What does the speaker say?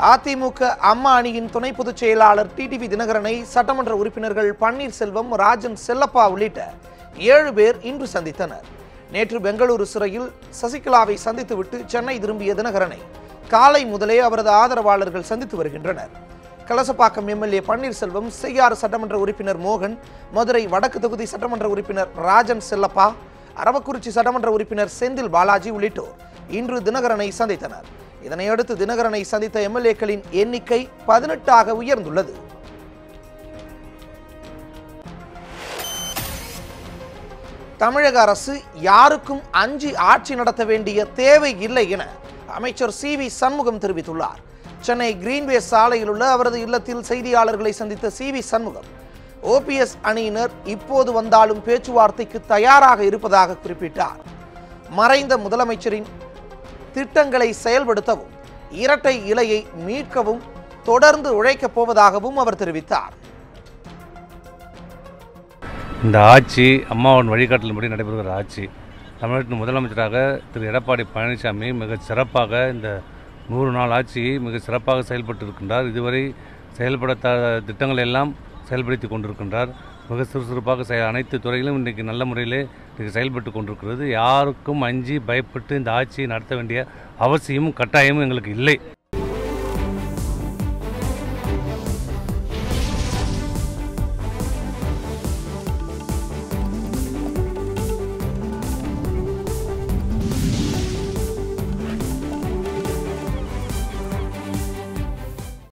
அதிமுக அம்மா அணியின் துணை பொதுச் செயலாளர் டிடிவி தினகரனை சட்டமன்ற உறுப்பினர்கள் பன்னீர்செல்வம் ராஜன் செல்லப்பா உள்ளிட்ட ஏழு பேர் இன்று சந்தித்தனர். நேற்று பெங்களூரு சிறையில் சசிகலாவை சந்தித்துவிட்டு சென்னை திரும்பிய தினகரனை காலை முதலே அவரது ஆதரவாளர்கள் சந்தித்து வருகின்றனர். கலசப்பாக்கம் எம்எல்ஏ பன்னீர்செல்வம் செய்யாறு சட்டமன்ற உறுப்பினர் மோகன் மதுரை வடக்கு தொகுதி சட்டமன்ற உறுப்பினர் ராஜன் செல்லப்பா அரவக்குறிச்சி சட்டமன்ற உறுப்பினர் செந்தில் பாலாஜி உள்ளிட்டோர் இன்று தினகரனை சந்தித்தனர். இதனையடுத்து தினகரனை சந்தித்த எம்எல்ஏக்களின் எண்ணிக்கை பதினெட்டாக உயர்ந்துள்ளது. தமிழக அரசு யாருக்கும் அஞ்சி ஆட்சி நடத்த வேண்டிய தேவை இல்லை என அமைச்சர் சி வி சண்முகம் தெரிவித்துள்ளார். சென்னை கிரீன்வே சாலையில் உள்ள அவரது இல்லத்தில் செய்தியாளர்களை சந்தித்த சி வி சண்முகம் ஓபிஎஸ் அணியினர் இப்போது வந்தாலும் பேச்சுவார்த்தைக்கு தயாராக இருப்பதாக குறிப்பிட்டார். மறைந்த முதலமைச்சரின் திட்டங்களை செயல்படுத்தவும் இரட்டை இலையை மீட்கவும் தொடர்ந்து உழைக்கப் போவதாகவும் அவர் தெரிவித்தார். இந்த ஆட்சி அம்மாவின் வழிகாட்டலின்படி நடைபெறுகிற ஆட்சி தமிழ்நாட்டின் முதலமைச்சராக திரு. எடப்பாடி பழனிசாமி மிக சிறப்பாக இந்த நூறு நாள் ஆட்சியை மிக சிறப்பாக செயல்பட்டு இருக்கின்றார் இதுவரை செயல்படுத்தாத திட்டங்கள் எல்லாம் செயல்படுத்தி கொண்டிருக்கின்றார். மிக சுறுசுறுப்பாக செய அனைத்து துறையிலும் இன்றைக்கு நல்ல முறையில் இன்றைக்கு செயல்பட்டு கொண்டிருக்கிறது. யாருக்கும் அஞ்சி பயப்பட்டு இந்த ஆட்சியை நடத்த வேண்டிய அவசியமும் கட்டாயமும் எங்களுக்கு இல்லை.